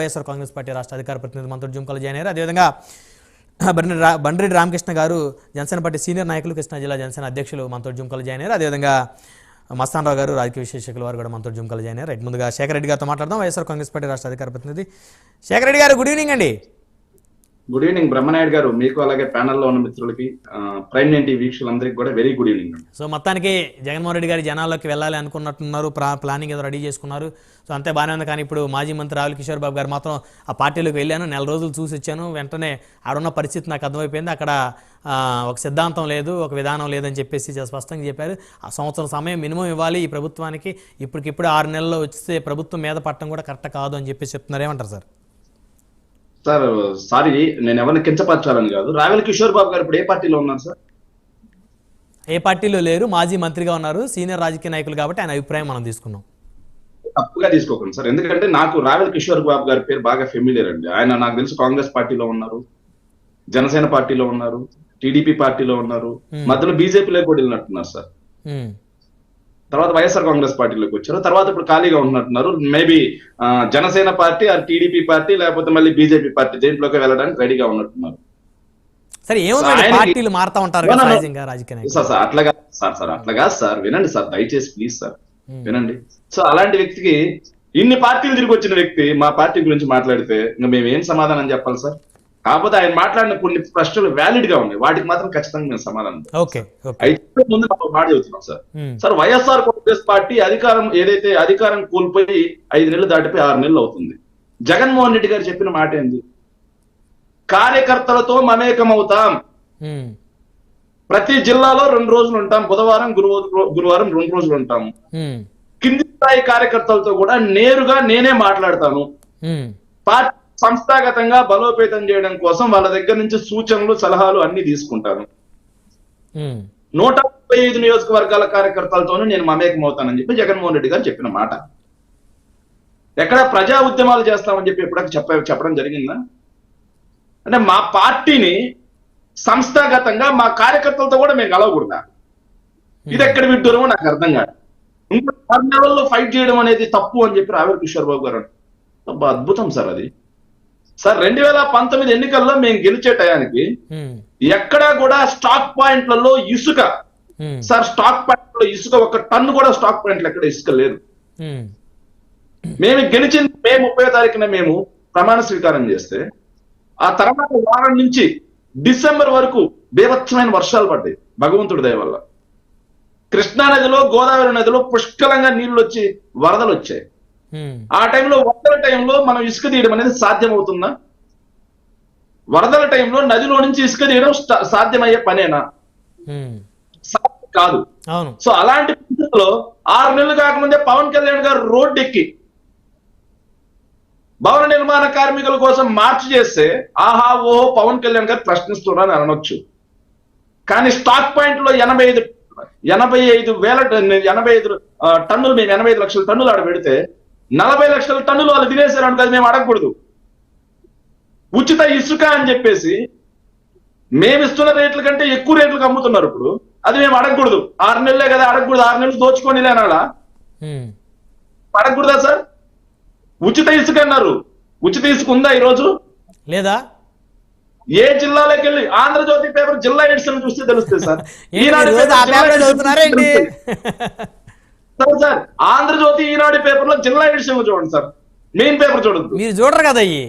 YSR Congress party రాష్ట్ర అధికార ప్రతినిధి మంత్రులు జుంకలు జాయిన్ అయ్యారు అదేవిధంగా బండ్రి రా బండ్రెడ్డి రామకృష్ణ గారు జనసేన పార్టీ సీనియర్ నాయకులు కృష్ణా జిల్లా జనసేన అధ్యక్షులు మంత్రులు జుంకలు జాయిన్ అయ్యారు అదేవిధంగా మస్తానరావు గారు రాజకీయ విశేషకులు వారు కూడా మంత్రులు జుంకలు జాయిన్ అయ్యారు రైట్ ముందుగా శేఖర్ రెడ్డి గారితో మాట్లాడదాం. వైఎస్ఆర్ కాంగ్రెస్ పార్టీ రాష్ట్ర అధికార ప్రతినిధి శేఖర్ రెడ్డి గారు గుడ్ ఈవినింగ్ అండి. గుడ్ ఈవినింగ్ బ్రహ్మనాయుడు గారు. మీకు అలాగే ప్యానెల్లో ఉన్న మిత్రులకి ప్రైమ్ నైన్టీ వీక్షలందరికీ కూడా వెరీ గుడ్ ఈవినింగ్ సో మొత్తానికి జగన్మోహన్ రెడ్డి గారి జనాల్లోకి వెళ్ళాలి అనుకున్నట్టున్నారు ప్లా ప్లానింగ్ ఏదో రెడీ చేసుకున్నారు. సో అంతే బాగానే ఉంది. కానీ ఇప్పుడు మాజీ మంత్రి రావుల కిషోర్ బాబు గారు మాత్రం ఆ పార్టీలోకి వెళ్ళాను నెల రోజులు చూసి వచ్చాను. వెంటనే ఆడున్న పరిస్థితి నాకు అర్థమైపోయింది. అక్కడ ఒక సిద్ధాంతం లేదు ఒక విధానం లేదని చెప్పేసి స్పష్టంగా చెప్పారు. ఆ సంవత్సరం సమయం మినిమం ఇవ్వాలి ఈ ప్రభుత్వానికి. ఇప్పటికిప్పుడు ఆరు నెలల్లో వచ్చేస్తే ప్రభుత్వం మీద పట్టడం కూడా కరెక్ట్ కాదు అని చెప్పేసి చెప్తున్నారు. ఏమంటారు సార్? సార్ సారీ నేను ఎవరిని కించపరచాలని కాదు. రావెల్ కిషోర్ బాబు గారు ఇప్పుడు ఏ పార్టీలో ఉన్నారు సార్? ఏ పార్టీలో లేరు మాజీ మంత్రిగా ఉన్నారు సీనియర్ రాజకీయ నాయకులు కాబట్టి ఆయన అభిప్రాయం మనం తీసుకున్నాం. తప్పుగా తీసుకోకండి సార్. ఎందుకంటే నాకు రావెల్ కిషోర్ బాబు గారి పేరు బాగా ఫెమిలియర్ అండి. ఆయన నాకు తెలిసి కాంగ్రెస్ పార్టీలో ఉన్నారు జనసేన పార్టీలో ఉన్నారు టీడీపీ పార్టీలో ఉన్నారు మధ్యలో బీజేపీలో కూడా వెళ్ళినట్టున్నారు సార్. తర్వాత వైఎస్ఆర్ కాంగ్రెస్ పార్టీలోకి వచ్చారు. తర్వాత ఇప్పుడు ఖాళీగా ఉంటున్నారు మేబీ జనసేన పార్టీ ఆ టీడీపీ పార్టీ లేకపోతే మళ్ళీ బీజేపీ పార్టీ దేంట్లోకి వెళ్ళడానికి రెడీగా ఉన్నట్టున్నారు. సరే పార్టీలు మారుతా ఉంటారు అట్లాగా సార్ సార్ అట్లాగా సార్ వినండి సార్ దయచేసి ప్లీజ్ సార్. వినండి. సో అలాంటి వ్యక్తికి ఇన్ని పార్టీలు తిరిగి వచ్చిన వ్యక్తి మా పార్టీ గురించి మాట్లాడితే ఇంకా మేము ఏం సమాధానం చెప్పాలి సార్? కాకపోతే ఆయన మాట్లాడిన కొన్ని ప్రశ్నలు వ్యాలిడ్గా ఉన్నాయి. వాటికి మాత్రం ఖచ్చితంగా మేము సమాధానం అయితే ముందు మాట చెబుతున్నాం sir. Sir YSR Congress party అధికారం ఏదైతే అధికారం కోల్పోయి ఐదు నెలలు దాటిపోయి ఆరు నెలలు అవుతుంది. జగన్మోహన్ రెడ్డి గారు చెప్పిన మాట ఏంది? కార్యకర్తలతో మమేకమవుతాం. ప్రతి జిల్లాలో రెండు రోజులు ఉంటాం. బుధవారం గురువారం గురువారం రెండు రోజులు ఉంటాము కింది స్థాయి కార్యకర్తలతో కూడా నేరుగా నేనే మాట్లాడతాను. పార్టీ సంస్థాగతంగా బలోపేతం చేయడం కోసం వాళ్ళ దగ్గర నుంచి సూచనలు సలహాలు అన్ని తీసుకుంటాను. నూట ముప్పై ఐదు నియోజకవర్గాల కార్యకర్తలతోనూ నేను మమేకం అవుతానని చెప్పి జగన్మోహన్ రెడ్డి గారు చెప్పిన మాట. ఎక్కడ ప్రజా ఉద్యమాలు చేస్తామని చెప్పి ఎప్పుడైనా చెప్ప చెప్పడం జరిగిందా? అంటే మా పార్టీని సంస్థాగతంగా మా కార్యకర్తలతో కూడా మేము కలవకూడదా? ఇది ఎక్కడ విడ్డూరమో నాకు అర్థం కాదు. ఇంకో నెలల్లో ఫైట్ చేయడం అనేది తప్పు అని చెప్పి రావేర్ కిషోర్ బాబు గారు అద్భుతం సార్ అది. సార్ రెండు వేల పంతొమ్మిది ఎన్నికల్లో మేము గెలిచే టయానికి ఎక్కడా కూడా స్టాక్ పాయింట్లలో ఇసుక. సార్ స్టాక్ పాయింట్లో ఇసుక ఒక టన్ను కూడా స్టాక్ పాయింట్లు ఎక్కడ ఇసుక లేదు. మేము గెలిచిన మే ముప్పై తారీఖున మేము ప్రమాణ స్వీకారం చేస్తే ఆ తర్వాత వారం నుంచి డిసెంబర్ వరకు బీభత్సమైన వర్షాలు పడ్డాయి భగవంతుడి దయ వల్ల. కృష్ణా నదిలో గోదావరి నదిలో పుష్కలంగా నీళ్ళు వచ్చి వరదలు వచ్చాయి. ఆ టైంలో వరదల టైంలో మనం ఇసుక తీయడం అనేది సాధ్యమవుతుందా? వరదల టైంలో నదిలో నుంచి ఇసుక తీయడం సాధ్యమయ్యే పనేనా? కాదు. సో అలాంటి పరిస్థితుల్లో ఆరు నెలలు కాకముందే పవన్ కళ్యాణ్ గారు రోడ్డు ఎక్కి భవన నిర్మాణ కార్మికుల కోసం మార్చి చేస్తే ఆహా ఓహో పవన్ కళ్యాణ్ గారు ప్రశ్నిస్తున్నారని అనొచ్చు. కానీ స్టాక్ పాయింట్లో ఎనభై ఐదు ఎనభై ఐదు వేల ఎనభై ఐదు టన్నులు మేము ఎనభై ఐదు లక్షల టన్నులు ఆడ పెడితే నలభై లక్షల టన్నులు వాళ్ళు తినేశారు అనుకో అది మేము అడగకూడదు. ఉచిత ఇసుక అని చెప్పేసి మేము ఇస్తున్న రేట్ల కంటే ఎక్కువ రేట్లకు అమ్ముతున్నారు ఇప్పుడు. అది మేము అడగకూడదు. ఆరు నెలలే కదా అడగకూడదు. ఆరు నెలలు దోచుకొని ఉమ్, అడగకూడదా సార్? ఉచిత ఇసుక అన్నారు. ఉచిత ఇసుక ఉందా ఈ రోజు లేదా? ఏ జిల్లాలోకి వెళ్ళి ఆంధ్రజ్యోతి పేపర్ జిల్లా ఎడిషన్ చూస్తే తెలుస్తుంది sir. Eenadu sir sir Andhrajyothi Eenadu పేపర్లో జిల్లా ఎడిషన్ చూడండి సార్. Main paper చూడద్దు. మీరు చూడరు కదా అయ్యి.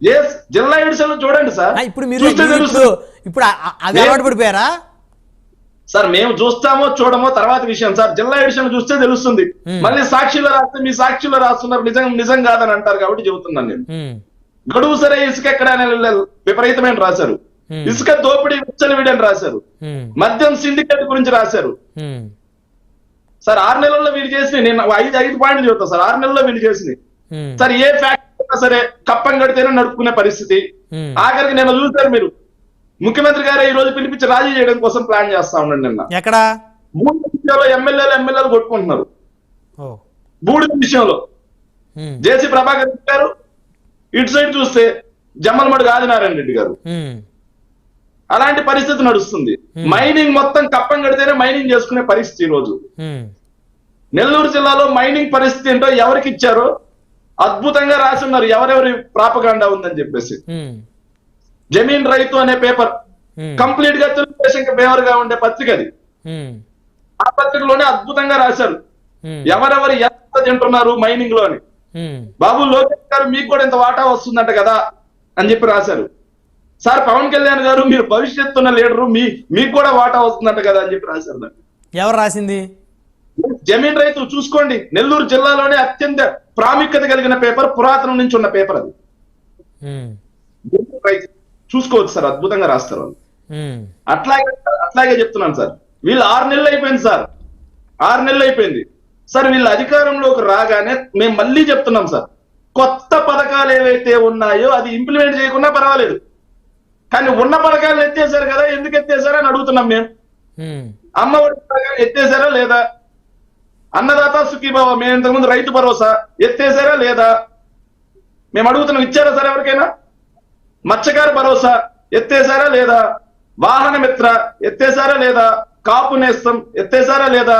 ఎస్ జిల్లా ఎడిషన్ చూడండి సార్. ఇప్పుడు మీరు ఇప్పుడు అది అలవాటు పడిపోయారా? సార్ మేము చూస్తామో చూడమో తర్వాత విషయం సార్. జిల్లా ఎడిషన్ చూస్తే తెలుస్తుంది. Hmm. మళ్ళీ సాక్షిలో రాస్తే మీ సాక్షిలో రాస్తున్నారు. నిజం నిజం కాదని అంటారు కాబట్టి చెబుతున్నాను నేను. ఉమ్, గడువు సరే ఇసుక ఎక్కడ విపరీతమైన రాశారు. Hmm. ఇసుక దోపిడీ విచ్చలవిడని రాశారు. మద్యం సిండికేట్ గురించి రాశారు. సార్ ఆరు నెలల్లో వీళ్ళు చేసిన నేను ఐదు ఐదు పాయింట్లు చెబుతా సార్ ఆరు నెలల్లో వీళ్ళు చేసినాయి ఉమ్, సార్ ఏ ఫ్యాక్టరీ అయినా సరే కప్పం కడితేనే నడుపుకునే పరిస్థితి. ఆఖరికి నేను చూశారు మీరు. ముఖ్యమంత్రి గారు ఈ రోజు పిలిపించి రాజీ చేయడం కోసం ప్లాన్ చేస్తా ఉండండి నిన్న. ఎక్కడ? మూడు విషయంలో ఎమ్మెల్యేలు ఎమ్మెల్యేలు కొట్టుకుంటున్నారు. బూడిద విషయంలో. జేసీ ప్రభాకర్ రెడ్డి గారు ఇటు సైడ్ చూస్తే జమ్మలమడుగు ఆదినారాయణ రెడ్డి గారు. అలాంటి పరిస్థితి నడుస్తుంది. మైనింగ్ మొత్తం కప్పం కడితేనే మైనింగ్ చేసుకునే పరిస్థితి ఈ రోజు ఉమ్, నెల్లూరు జిల్లాలో మైనింగ్ పరిస్థితి ఏంటో ఎవరికి ఇచ్చారో అద్భుతంగా రాసి ఉన్నారు ఎవరెవరి ప్రాపగాండా ఉందని చెప్పేసి. ఉమ్, జమీన్ రైతు అనే పేపర్. కంప్లీట్గా తెలుగుదేశం ఫేవర్గా ఉండే పత్రిక అది. ఆ పత్రికలోనే అద్భుతంగా రాశారు. ఎవరెవరు ఎంత తింటున్నారు మైనింగ్లో అని. ఉమ్, బాబు లోకేష్ గారు మీకు కూడా ఇంత వాటా వస్తుందంట కదా అని చెప్పి రాశారు. సార్ పవన్ కళ్యాణ్ గారు మీరు భవిష్యత్తున్న లీడరు మీ మీకు కూడా వాటా వస్తుందంట కదా అని చెప్పి రాశారు. ఎవరు రాసింది? జమీన్ రైతు చూసుకోండి. నెల్లూరు జిల్లాలోనే అత్యంత ప్రాముఖ్యత కలిగిన పేపర్ పురాతనం నుంచి ఉన్న పేపర్ అది. చూసుకోవచ్చు సార్ అద్భుతంగా రాస్తారు వాళ్ళు. అట్లాగే అట్లాగే చెప్తున్నాను సార్. వీళ్ళు ఆరు నెలలు అయిపోయింది సార్. ఆరు నెలలు అయిపోయింది. సార్ వీళ్ళు అధికారంలోకి రాగానే మేము మళ్ళీ చెప్తున్నాం సార్. కొత్త పథకాలు ఏవైతే ఉన్నాయో అది ఇంప్లిమెంట్ చేయకుండా పర్వాలేదు. కానీ ఉన్న పథకాలు ఎత్తేసారు కదా ఎందుకు ఎత్తేసారు అని అడుగుతున్నాం మేము. అమ్మ ఒడి పథకాలు ఎత్తేసారా లేదా? అన్నదాత సుఖీభావ మేము ఇంతకుముందు రైతు భరోసా ఎత్తేసారా లేదా? మేము అడుగుతున్నాం ఇచ్చారా సార్ ఎవరికైనా? మత్స్యకార భరోసా ఎత్తేసారా లేదా? వాహన మిత్ర ఎత్తేసారా లేదా? కాపు నేస్తం ఎత్తేసారా లేదా?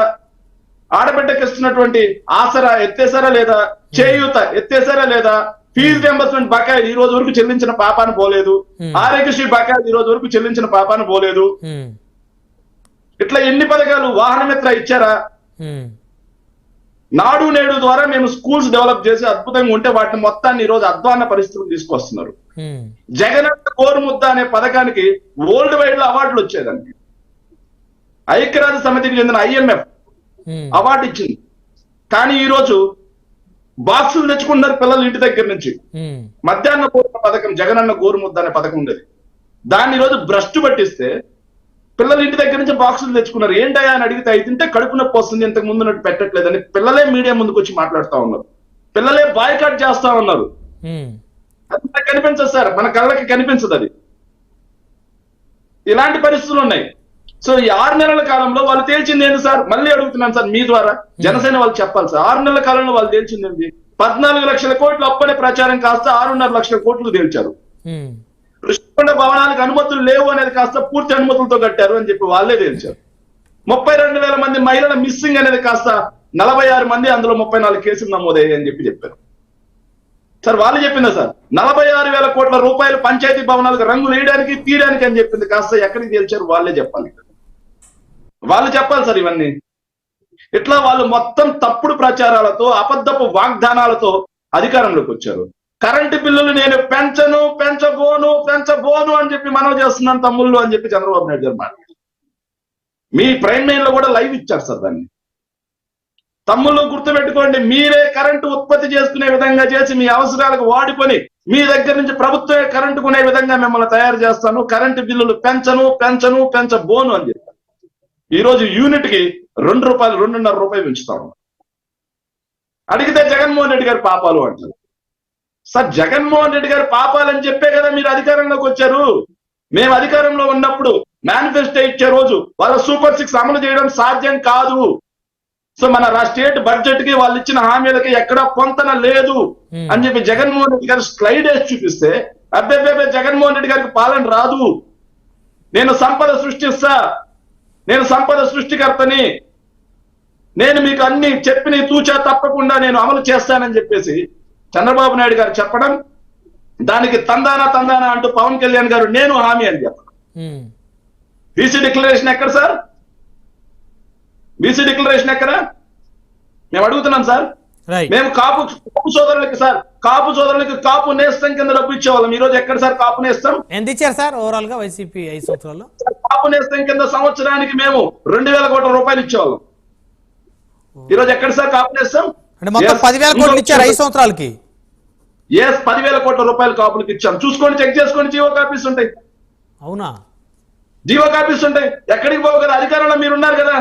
ఆడబిడ్డకి ఇస్తున్నటువంటి ఆసరా ఎత్తేసారా లేదా? చేయూత ఎత్తేసారా లేదా? ఫీజు రియంబర్స్మెంట్ బకాయిలు ఈ రోజు వరకు చెల్లించిన పాపాను పోలేదు. ఆరోగ్యశ్రీ బకాయిలు ఈ రోజు వరకు చెల్లించిన పాపాను పోలేదు. ఇట్లా ఎన్ని పథకాలు వాహన మిత్ర ఇచ్చారా నాడు నేడు ద్వారా మేము స్కూల్స్ డెవలప్ చేసి అద్భుతంగా ఉంటే వాటిని మొత్తాన్ని ఈ రోజు అధ్వాన్న పరిస్థితులు తీసుకొస్తున్నారు. జగనన్న గోరుముద్ద అనే పథకానికి వరల్డ్ వైడ్లో అవార్డులు వచ్చేదానికి ఐక్యరాజ్య సమితికి చెందిన ఐఎంఎఫ్ అవార్డు ఇచ్చింది. కానీ ఈ రోజు బాక్సులు తెచ్చుకుంటున్నారు పిల్లలు ఇంటి దగ్గర నుంచి. మధ్యాహ్న భోజన పథకం జగనన్న గోరుముద్ద అనే పథకం ఉండేది. దాన్ని రోజు భ్రష్టు పట్టిస్తే పిల్లలు ఇంటి దగ్గర నుంచి బాక్సులు తెచ్చుకున్నారు. ఏంటయ్యా అని అడిగితే అయితే తింటే కడుపు నొప్పి వస్తుంది ఇంతకు ముందు ఉన్నట్టు పెట్టట్లేదని పిల్లలే మీడియా ముందుకు వచ్చి మాట్లాడుతా ఉన్నారు. పిల్లలే బాయ్కాట్ చేస్తా ఉన్నారు. అది కనిపించదు సార్. మన కళ్ళకి కనిపించదు అది. ఇలాంటి పరిస్థితులు ఉన్నాయి. సో ఈ ఆరు నెలల కాలంలో వాళ్ళు తేల్చింది ఏంటి సార్? మళ్ళీ అడుగుతున్నాను సార్ మీ ద్వారా. జనసేన వాళ్ళు చెప్పాలి సార్. ఆరు నెలల కాలంలో వాళ్ళు తేల్చింది ఏంటి పద్నాలుగు లక్షల కోట్లు అప్పనే ప్రచారం కాస్త ఆరున్నర లక్షల కోట్లు తేల్చారు. ఉమ్, ఋషికొండ భవనాలకు అనుమతులు లేవు అనేది కాస్త పూర్తి అనుమతులతో కట్టారు అని చెప్పి వాళ్ళే తేల్చారు. ముప్పై రెండు వేల మంది మహిళల మిస్సింగ్ అనేది కాస్త నలభై ఆరు మంది అందులో ముప్పై నాలుగు కేసులు నమోదయ్యాయి అని చెప్పి చెప్పారు. సార్ వాళ్ళు చెప్పిందా సార్? నలభై ఆరు వేల కోట్ల రూపాయలు పంచాయతీ భవనాలకు రంగులు వేయడానికి తీయడానికి అని చెప్పింది కాస్త ఎక్కడికి తేల్చారు వాళ్ళే చెప్పాలి వాళ్ళు చెప్పాలి సార్ ఇవన్నీ. ఇట్లా వాళ్ళు మొత్తం తప్పుడు ప్రచారాలతో అబద్ధపు వాగ్దానాలతో అధికారంలోకి వచ్చారు. కరెంటు బిల్లులు నేను పెంచను పెంచబోను పెంచబోను అని చెప్పి మనం చేస్తున్నాను తమ్ముళ్ళు అని చెప్పి చంద్రబాబు నాయుడు గారు మాట్లాడారు మీ ప్రైమ్ లైన్లో కూడా లైవ్ ఇచ్చారు సార్ దాన్ని. తమ్ముళ్ళు గుర్తుపెట్టుకోండి మీరే కరెంటు ఉత్పత్తి చేసుకునే విధంగా చేసి మీ అవసరాలకు వాడుకొని మీ దగ్గర నుంచి ప్రభుత్వమే కరెంటు కొనే విధంగా మిమ్మల్ని తయారు చేస్తాను కరెంటు బిల్లులు పెంచను పెంచను పెంచబోను అని చెప్పారు ఈ రోజు యూనిట్కి రెండు రూపాయలు రెండున్నర రూపాయలు పెంచుతాము అడిగితే జగన్మోహన్ రెడ్డి గారి పాపాలు అంటారు. సార్ జగన్మోహన్ రెడ్డి గారి పాపాలని చెప్పే కదా మీరు అధికారంలోకి వచ్చారు. మేము అధికారంలో ఉన్నప్పుడు మేనిఫెస్టో ఇచ్చే రోజు వాళ్ళ సూపర్ సిక్స్ అమలు చేయడం సాధ్యం కాదు. సో మన స్టేట్ బడ్జెట్కి వాళ్ళు ఇచ్చిన హామీలకి ఎక్కడ పొంతన లేదు. Hmm. అని చెప్పి జగన్మోహన్ రెడ్డి గారు స్లైడ్ వేసి చూపిస్తే అబ్బే జగన్మోహన్ రెడ్డి గారికి పాలన రాదు. నేను సంపద సృష్టిస్తా. నేను సంపద సృష్టికర్తని. నేను మీకు అన్ని చెప్పిన తూచా తప్పకుండా నేను అమలు చేస్తానని చెప్పేసి చంద్రబాబు నాయుడు గారు చెప్పడం దానికి తందానా తందానా అంటూ పవన్ కళ్యాణ్ గారు నేను హామీ అని చెప్పడం. బీసీ డిక్లరేషన్ ఎక్కడ సార్? బీసీ డిక్లరేషన్ ఎక్కడ? మేము అడుగుతున్నాం సార్. మేము కాపు కాపు సోదరులకి సార్ కాపు సోదరులకి కాపు నేస్తం కింద డబ్బు ఇచ్చేవాళ్ళం. ఈ రోజు ఎక్కడ సార్ కాపు నేస్తం? ఎంత ఇచ్చారు సార్ ఓవరాల్గా వైసీపీ ఐదు సంవత్సరాల్లో? కాపు నేస్తం కింద సంవత్సరానికి మేము రెండు వేల కోట్ల రూపాయలు ఇచ్చేవాళ్ళం. ఈ రోజు ఎక్కడ సార్ కాపు నేస్తం? అంటే మొత్తం. పదివేల కోట్లు ఇచ్చారు ఐదు సంవత్సరాలకి. ఎస్ పదివేల కోట్ల రూపాయల కాపులకు ఇచ్చాం. చూసుకోండి చెక్ చేసుకోండి జీవో కాపీస్ ఉంటాయి. అవునా? జీవో కాపీస్ ఉంటాయి. ఎక్కడికి పోవు కదా? అధికారంలో మీరు ఉన్నారు కదా.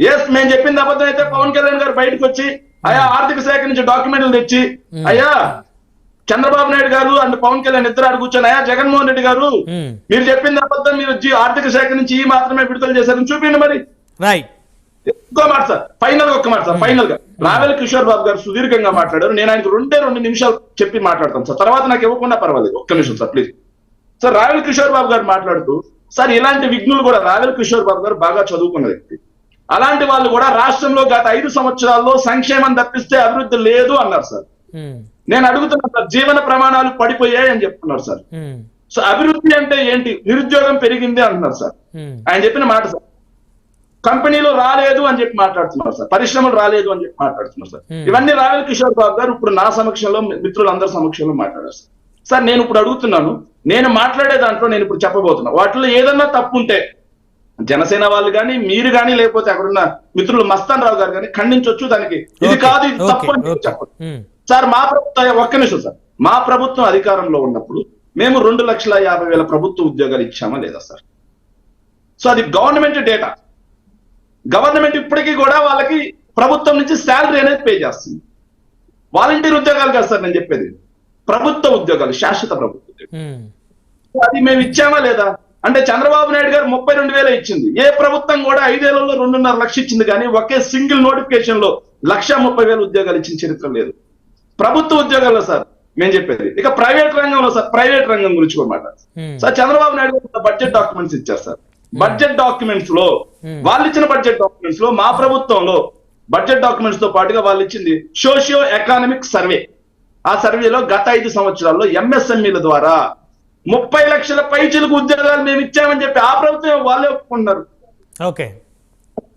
ఎస్ మేము చెప్పింది అబద్ధం అయితే పవన్ కళ్యాణ్ గారు బయటకు వచ్చి అయ్యా ఆర్థిక శాఖ నుంచి డాక్యుమెంట్లు తెచ్చి అయ్యా చంద్రబాబు నాయుడు గారు అండ్ పవన్ కళ్యాణ్ ఇద్దరు ఆడు కూర్చొని అయ్యా జగన్మోహన్ రెడ్డి గారు మీరు చెప్పింది అబద్ధం మీరు ఆర్థిక శాఖ నుంచి ఈ మాత్రమే విడుదల చేశారని చూపిండి మరి. రైట్ ఇంకో మాట సార్ ఫైనల్గా ఒక్క మాట సార్ ఫైనల్గా. రావెల్ కిషోర్ బాబు గారు సుదీర్ఘంగా మాట్లాడారు. నేను ఆయనకు రెండే రెండు నిమిషాలు చెప్పి మాట్లాడతాను సార్. తర్వాత నాకు ఇవ్వకుండా పర్వాలేదు. ఒక్క నిమిషం sir please sir Ravela Kishore Babu గారు మాట్లాడుతూ సార్ ఇలాంటి విఘ్నులు కూడా రావెల్ కిషోర్ బాబు గారు బాగా చదువుకున్న వ్యక్తి. అలాంటి వాళ్ళు కూడా రాష్ట్రంలో గత ఐదు సంవత్సరాల్లో సంక్షేమం తప్పిస్తే అభివృద్ధి లేదు అన్నారు సార్. నేను అడుగుతున్నా సార్ జీవన ప్రమాణాలు పడిపోయాయి అని చెప్తున్నారు సార్. సో అభివృద్ధి అంటే ఏంటి? నిరుద్యోగం పెరిగింది అంటున్నారు సార్. ఆయన చెప్పిన మాట సార్. కంపెనీలు రాలేదు అని చెప్పి మాట్లాడుతున్నారు సార్. పరిశ్రమలు రాలేదు అని చెప్పి మాట్లాడుతున్నారు సార్. ఇవన్నీ రావేల్ కిషోర్ బాబు గారు ఇప్పుడు నా సమక్షంలో మిత్రులందరి సమక్షంలో మాట్లాడారు సార్. సార్ నేను ఇప్పుడు అడుగుతున్నాను. నేను మాట్లాడే దాంట్లో నేను ఇప్పుడు చెప్పబోతున్నా. వాటిలో ఏదన్నా తప్పు ఉంటే జనసేన వాళ్ళు కానీ మీరు కానీ లేకపోతే అక్కడున్న మిత్రులు మస్తాన్ రావు గారు కానీ ఖండించవచ్చు దానికి. ఇది కాదు ఇది తప్పు అని. చెప్పండి సార్ మా ప్రభుత్వం ఒక్క నిమిషం సార్. మా ప్రభుత్వం అధికారంలో ఉన్నప్పుడు మేము రెండు లక్షల యాభై వేల ప్రభుత్వ ఉద్యోగాలు ఇచ్చామా లేదా సార్? సో అది గవర్నమెంట్ డేటా. గవర్నమెంట్ ఇప్పటికీ కూడా వాళ్ళకి ప్రభుత్వం నుంచి శాలరీ అనేది పే చేస్తుంది. వాలంటీర్ ఉద్యోగాలు కాదు సార్ నేను చెప్పేది. ప్రభుత్వ ఉద్యోగాలు శాశ్వత ప్రభుత్వ అది మేము ఇచ్చామా లేదా? అంటే చంద్రబాబు నాయుడు గారు ముప్పై రెండు వేలు ఇచ్చింది. ఏ ప్రభుత్వం కూడా ఐదేళ్ళలో రెండున్నర లక్ష ఇచ్చింది కానీ ఒకే సింగిల్ నోటిఫికేషన్లో లక్ష ముప్పై వేల ఉద్యోగాలు ఇచ్చిన చరిత్ర లేదు. ప్రభుత్వ ఉద్యోగాల్లో సార్ మేము చెప్పేది. ఇక ప్రైవేట్ రంగంలో సార్ ప్రైవేట్ రంగం గురించి ఉమ్, సార్ చంద్రబాబు నాయుడు గారు బడ్జెట్ డాక్యుమెంట్స్ ఇచ్చారు సార్. బడ్జెట్ డాక్యుమెంట్స్లో. వాళ్ళు ఇచ్చిన బడ్జెట్ డాక్యుమెంట్స్లో మా ప్రభుత్వంలో బడ్జెట్ డాక్యుమెంట్స్తో పాటుగా వాళ్ళు ఇచ్చింది సోషియో ఎకానమిక్ సర్వే ఆ సర్వేలో గత ఐదు సంవత్సరాల్లో ఎంఎస్ఎంఈల ద్వారా ముప్పై లక్షల పైచిలకు ఉద్యోగాలు మేము ఇచ్చామని చెప్పి ఆ ప్రభుత్వం వాళ్ళే ఒప్పుకున్నారు. ఓకే.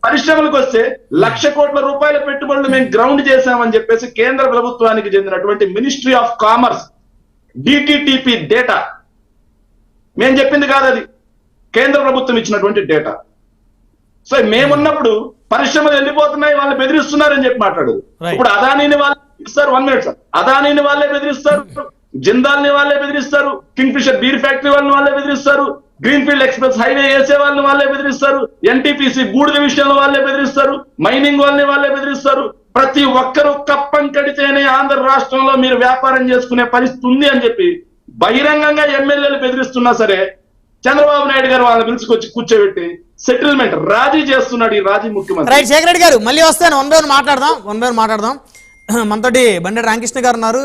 పరిశ్రమలకు వస్తే లక్ష కోట్ల రూపాయల పెట్టుబడులు మేము గ్రౌండ్ చేశామని చెప్పేసి కేంద్ర ప్రభుత్వానికి చెందినటువంటి ministry of commerce DTTP data. మేము చెప్పింది కాదు అది. కేంద్ర ప్రభుత్వం ఇచ్చినటువంటి డేటా. సో మేమున్నప్పుడు పరిశ్రమలు వెళ్ళిపోతున్నాయి వాళ్ళు బెదిరిస్తున్నారని చెప్పి మాట్లాడదు. ఇప్పుడు అదానీని వాళ్ళు ఇస్తారు వన్ మినిట్ సార్. అదానీని వాళ్ళే బెదిరిస్తారు. జిందాల్ని వాళ్ళే బెదిరిస్తారు కింగ్ ఫిషర్ బీర్ ఫ్యాక్టరీ వాళ్ళని వాళ్ళే బెదిరిస్తారు గ్రీన్ ఫీల్డ్ ఎక్స్ప్రెస్ హైవే వేసే వాళ్ళని వాళ్ళే బెదిరిస్తారు ఎన్టీపీసీ బూడిద విషయంలో వాళ్ళే బెదిరిస్తారు మైనింగ్ వాళ్ళని వాళ్ళే బెదిరిస్తారు. ప్రతి ఒక్కరూ కప్పం కడితేనే ఆంధ్ర రాష్ట్రంలో మీరు వ్యాపారం చేసుకునే పరిస్థితి ఉంది అని చెప్పి బహిరంగంగా ఎమ్మెల్యేలు బెదిరిస్తున్నా సరే చంద్రబాబు నాయుడు గారు వాళ్ళని పిలుచుకొచ్చి కూర్చోబెట్టి సెటిల్మెంట్ రాజీ చేస్తున్నాడు ఈ రాజీ ముఖ్యమంత్రి. రైట్ శేఖర్ రెడ్డి గారు మళ్ళీ వస్తాను. వన్ బై వన్ మాట్లాడదాం వన్ బై వన్ మాట్లాడదాం. మనతోటి బండి రామకృష్ణ గారు ఉన్నారు